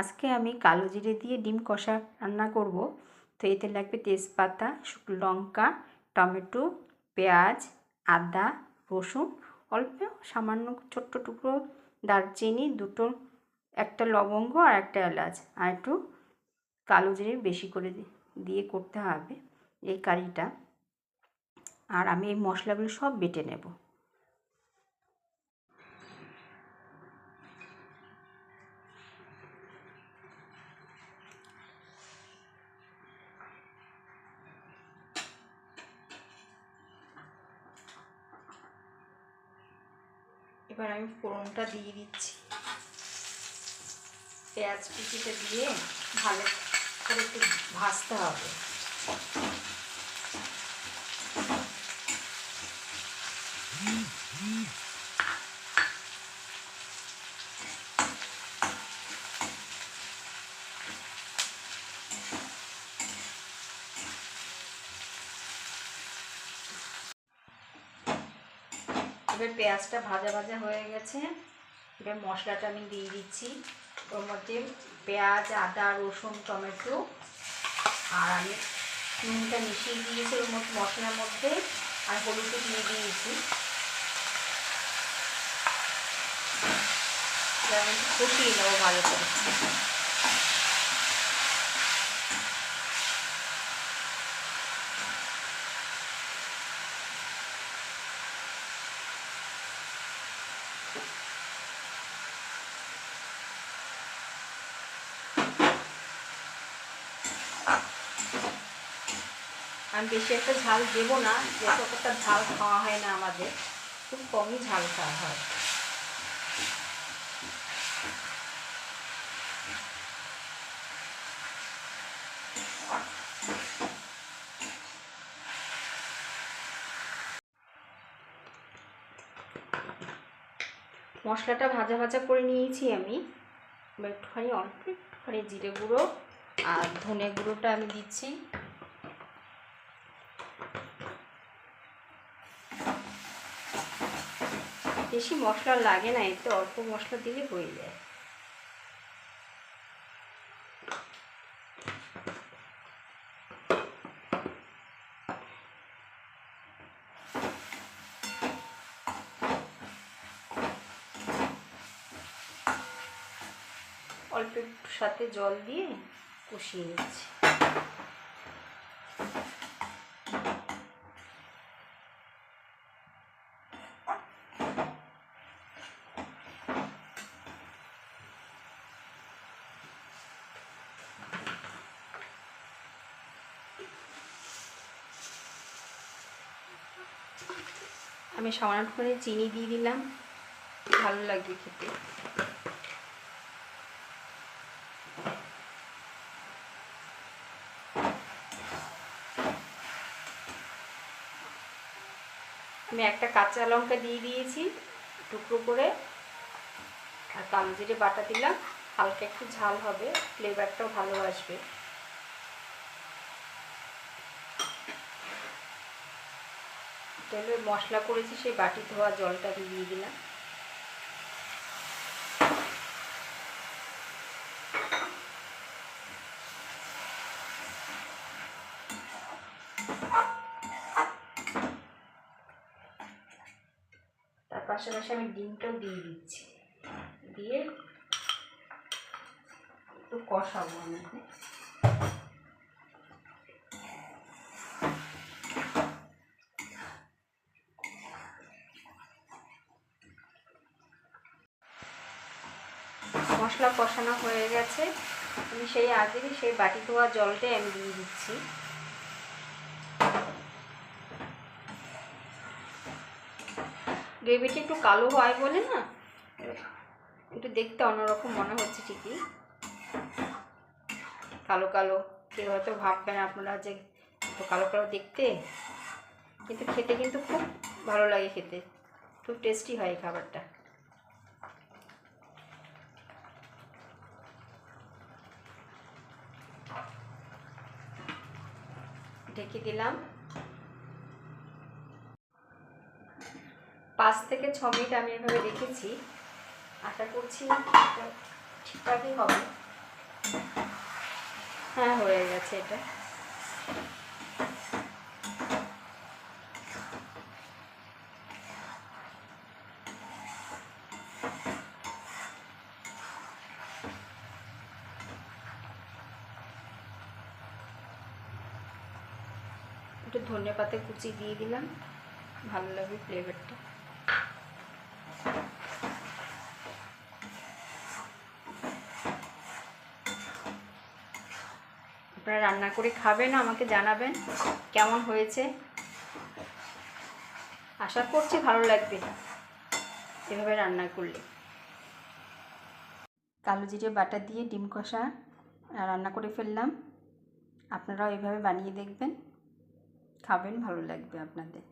আজকে আমি কালো জিরে দিয়ে ডিম কষা রান্না করব। তো এতে লাগবে তেজপাতা শুকনো লঙ্কা, টমেটো, পেঁয়াজ, আদা, রসুন, অল্প সামান্য ছোট্ট টুকরো দারচিনি, দুটো, একটা লবঙ্গ আর একটা এলাচ। আর একটু কালো জিরে বেশি করে দিয়ে করতে হবে এই কারিটা। আর আমি এই মশলাগুলো সব বেটে নেব। এবার আমি ফোড়নটা দিয়ে দিচ্ছি। পেঁয়াজ কুচিটা দিয়ে ভালো করে একটু ভাজতে হবে। এবার পেঁয়াজটা ভাজা ভাজা হয়ে গেছে। এবার মশলাটা আমি দিয়ে দিচ্ছি। ওর মধ্যে পেঁয়াজ, আদা, রসুন, টমেটো আর আমি নুনটা মিশিয়ে দিয়েছি ওর মধ্যে মশলার মধ্যে আর হলুদও দিয়ে দিয়েছি। আমি কষিয়ে নেব ভালো করে। আমি বেশি একটা ঝাল দেবো না যেহেতু একটা ঝাল খাওয়া হয় না আমাদের, খুব কমই ঝাল খাওয়া হয়। মশলাটা ভাজা ভাজা করে নিয়েছি আমি। একটুখানি, অল্প একটুখানি জিরে গুঁড়ো আর ধনে গুঁড়োটা আমি দিচ্ছি। বেশি মশলা লাগে না, এতে অল্প মশলা দিলে হয়ে যায়। অল্প একটু সাথে জল দিয়ে কষিয়ে নিচ্ছি। আমি সামান্য করে চিনি দিয়ে দিলাম। ভালো লাগবে খেতে। আমি একটা কাঁচা লঙ্কা দিয়ে দিয়েছি, টুকরো করে। আর কালো বাটা দিলাম। হালকা একটু ঝাল হবে ফ্লেভারটাও ভালো আসবে। তাহলে মশলা করেছি, সেই বাটি ধোয়া জলটা দিয়ে দিলাম। তার পাশাপাশি আমি ডিমটাও দিয়ে দিচ্ছি। দিয়ে একটু কষাবো আমি। মশলা কষানো হয়ে গেছে। আমি সেই আগে সেই বাটি ধোয়া জলটাই আমি দিয়ে দিচ্ছি। গ্রেভিটা একটু কালো হয় বলে না? একটু দেখতে অন্যরকম মনে হচ্ছে ঠিকই। কালো কালো। কেউ হয়তো ভাববেন আপনারা যে একটু কালো কালো দেখতে। কিন্তু খেতে কিন্তু খুব ভালো লাগে খেতে। খুব টেস্টি হয় খাবারটা। ঢেকে দিলাম। পাঁচ থেকে ছ মিনিট আমি এভাবে রেখেছি। আশা করছি ঠিকঠাকই হবে। হ্যাঁ হয়ে গেছে এটা। একটু ধনে পাতা কুচি দিয়ে দিলাম। ভালো লাগবে ফ্লেভারটা আপনারা রান্না করে খাবেন, আমাকে জানাবেন কেমন হয়েছে। আশা করছি ভালো লাগবে এভাবে রান্না করলে। কালো জিরে বাটা দিয়ে ডিম কষা রান্না করে ফেললাম। আপনারাও এভাবে বানিয়ে দেখবেন। খাবেন ভালো লাগবে আপনাদের।